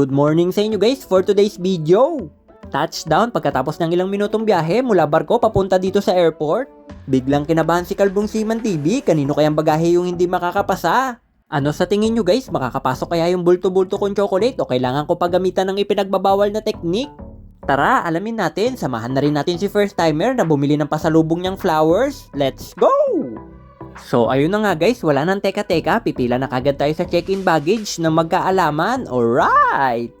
Good morning sa inyo guys for today's video. Touchdown pagkatapos ng ilang minutong biyahe mula barko papunta dito sa airport. Biglang kinabahan si Kalbong Seaman TV, kanino kayang bagahe yung hindi makakapasa? Ano sa tingin nyo guys, makakapasok kaya yung bulto-bulto kong chocolate o kailangan ko pagamitan ng ipinagbabawal na teknik? Tara, alamin natin, samahan na rin natin si first timer na bumili ng pasalubong niyang flowers. Let's go! So ayun na nga guys, wala nang teka-teka, pipila na kagad tayo sa check-in baggage na magkaalaman. Alright!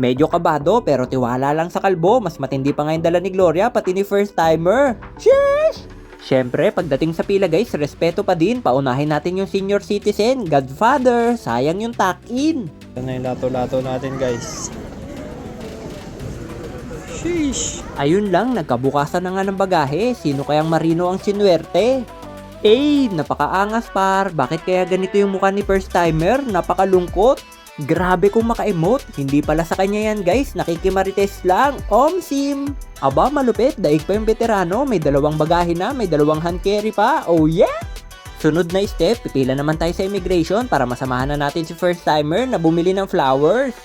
Medyo kabado pero tiwala lang sa kalbo, mas matindi pa nga yung dala ni Gloria pati ni first timer. Sheesh! Siyempre, pagdating sa pila guys, respeto pa din, paunahin natin yung senior citizen, godfather, sayang yung tuck-in. Ito na yung lato-lato natin guys. Sheesh! Ayun lang, nagkabukasan na nga ng bagahe. Sino kayang marino ang sinuwerte? Eh, napakaangas par. Bakit kaya ganito yung mukha ni first timer? Napakalungkot. Grabe kung maka-emote. Hindi pala sa kanya yan guys. Nakikimarites lang. Omsim. Aba, malupit. Daig pa yung veterano. May dalawang bagahe na. May dalawang hand carry pa. Oh yeah! Sunod na step, pipila naman tayo sa immigration para masamahan na natin si first timer na bumili ng flowers.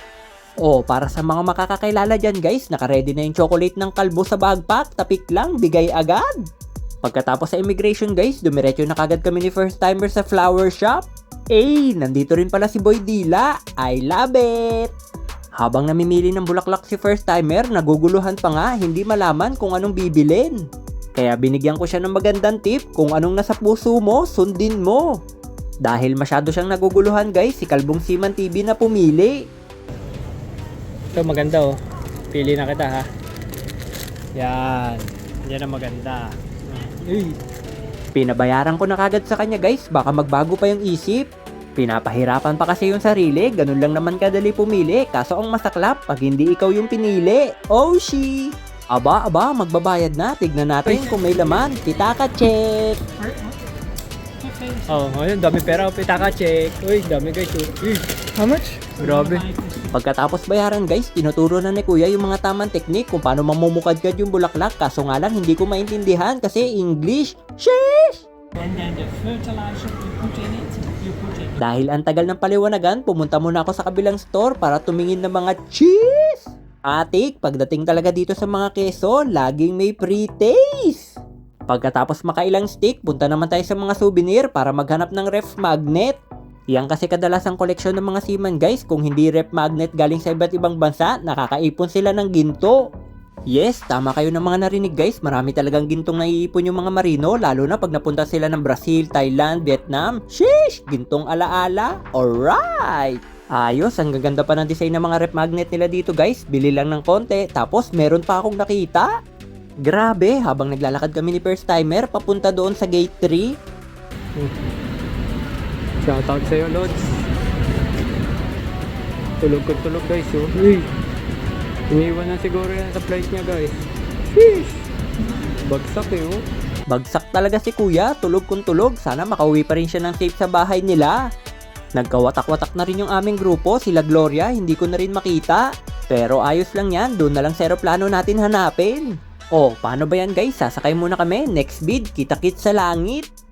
Oh, para sa mga makakakilala dyan guys, nakaredy na yung chocolate ng kalbo sa backpack, tapik lang, bigay agad. Pagkatapos sa immigration guys, dumiretso na kagad kami ni first timer sa flower shop. Eh, nandito rin pala si Boy Dila. I love it! Habang namimili ng bulaklak si first timer, naguguluhan pa nga, hindi malaman kung anong bibilin. Kaya binigyan ko siya ng magandang tip, kung anong nasa puso mo, sundin mo. Dahil masyado siyang naguguluhan guys, si Kalbong Siman TV na pumili. Ito maganda oh. Pili na kita ha. Yan. Yan ang maganda. Uy. Pinabayaran ko na kagad sa kanya guys, baka magbago pa yung isip. Pinapahirapan pa kasi yung sarili, ganun lang naman kadali pumili, kaso ang masaklap pag hindi ikaw yung pinili. Oh she! Aba, aba, magbabayad na, tignan natin kung may laman. Kita ka check! Oh, ayun, dami pera. Pitaka check. Uy, dami guys. Uy, how much? Grabe. Pagkatapos bayaran guys, tinuturo na ni kuya yung mga tamang teknik kung paano mamumukadkad yung bulaklak, kaso nga lang hindi ko maintindihan kasi English. Sheesh! And the fertilizer you put in it, you put it. Dahil ang tagal ng paliwanagan, pumunta muna ako sa kabilang store para tumingin ng mga cheese! Atik, pagdating talaga dito sa mga keso, laging may pre-taste! Pagkatapos makailang stick, punta naman tayo sa mga souvenir para maghanap ng ref magnet. Yan kasi kadalasang koleksyon ng mga seaman guys, kung hindi ref magnet galing sa iba't ibang bansa, nakakaipon sila ng ginto. Yes, tama kayo ng mga narinig guys, marami talagang gintong naiipon yung mga marino, lalo na pag napunta sila ng Brazil, Thailand, Vietnam. Sheesh! Gintong alaala? Alright! Ayos, ang gaganda pa ng design ng mga rep magnet nila dito guys, bili lang ng konti, tapos meron pa akong nakita. Grabe, habang naglalakad kami ni first timer, papunta doon sa gate 3, Shoutout sa'yo, Lods. Tulog ko tulog guys. Oh. Uy. Iniwan na siguro yan sa flight niya guys. Sheesh. Bagsak eh oh. Bagsak talaga si kuya, tulog kung tulog. Sana makauwi pa rin siya ng safe sa bahay nila. Nagkawatak-watak na rin yung aming grupo, sila Gloria, hindi ko na rin makita. Pero ayos lang yan, doon na lang sa aeroplano natin hanapin. Oh, paano ba yan guys? Sasakay muna kami, next bid, kita-kits sa langit.